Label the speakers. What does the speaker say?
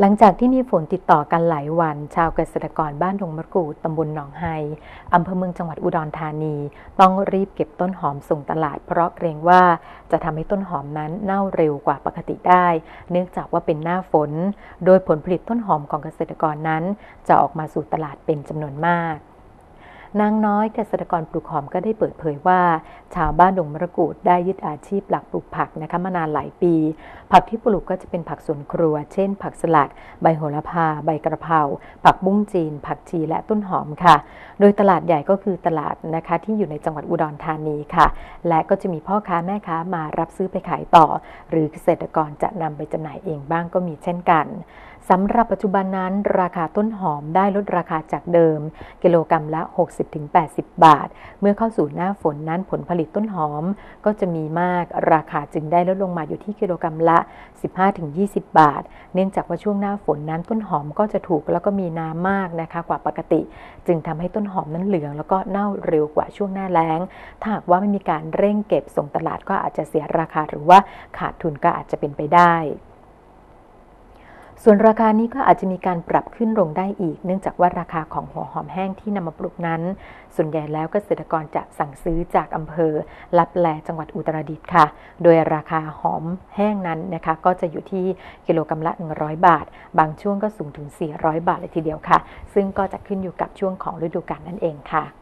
Speaker 1: หลังจากที่มีฝนติดต่อกันหลายวัน ชาวเกษตรกรบ้านดงมะกรูดตำบลหนองไฮอำเภอเมืองจังหวัดอุดรธานี ต้องรีบเก็บต้นหอมส่งตลาด เพราะเกรงว่าจะทำให้ต้นหอมนั้นเน่าเร็วกว่าปกติได้ เนื่องจากว่าเป็นหน้าฝน โดยผลผลิตต้นหอมของเกษตรกรนั้น จะออกมาสู่ตลาดเป็นจำนวนมาก นางน้อยเกษตรกรปลูกหอมก็ได้เปิดเผยว่า ชาวบ้านดงมะกรูดได้ยึดอาชีพหลักปลูกผักนะคะมานานหลายปี ผักที่ปลูกก็จะเป็นผักสวนครัว เช่น ผักสลัด ใบโหระพา ใบกระเพราผักบุ้งจีน ผักชีและต้นหอมค่ะ โดยตลาดใหญ่ก็คือตลาดนะคะที่อยู่ในจังหวัดอุดรธานีค่ะ และก็จะมีพ่อค้าแม่ค้ามารับซื้อไปขายต่อ หรือเกษตรกรจะนำไปจำหน่ายเองบ้างก็มีเช่นกัน สำหรับปัจจุบันนั้น ราคาต้นหอมได้ลดราคาจากเดิม กิโลกรรัมละ 60-80 บาท เมื่อเข้าสู่หน้าฝนนั้นผลผลิตต้นหอมก็จะมีมากราคาจึงได้ลดลงมาอยู่ที่กิโลกรรัมละ 15-20 บาท เนื่องจากว่าช่วงหน้าฝนนั้นต้นหอมก็จะถูกแล้วก็มีน้ำมากนะคะกว่าปกติ จึงทำให้ต้นหอมนั้นเหลือง แล้วก็เน่าเร็วกว่าช่วงหน้าแล้ง ถ้าหากว่าไม่มีการเร่งเก็บส่งตลาดก็อาจจะเสียราคาหรือว่าขาดทุนก็อาจจะเป็นไปได้ ส่วนราคานี้ก็อาจจะมีการปรับขึ้นลงได้อีก เนื่องจากว่าราคาของหัวหอมแห้งที่นำมาปลูกนั้น ส่วนใหญ่แล้วเกษตรกรจะสั่งซื้อจากอำเภอลับแลจังหวัดอุตรดิตถ์ค่ะ โดยราคาหอมแห้งนั้นนะคะ ก็จะอยู่ที่กิโลกรรัมละ 100 บาท บางช่วงก็สูงถึง 400 บาทเลยทีเดียวค่ะ ซึ่งก็จะขึ้นอยู่กับช่วงของฤดูกาลนั่นเองค่ะ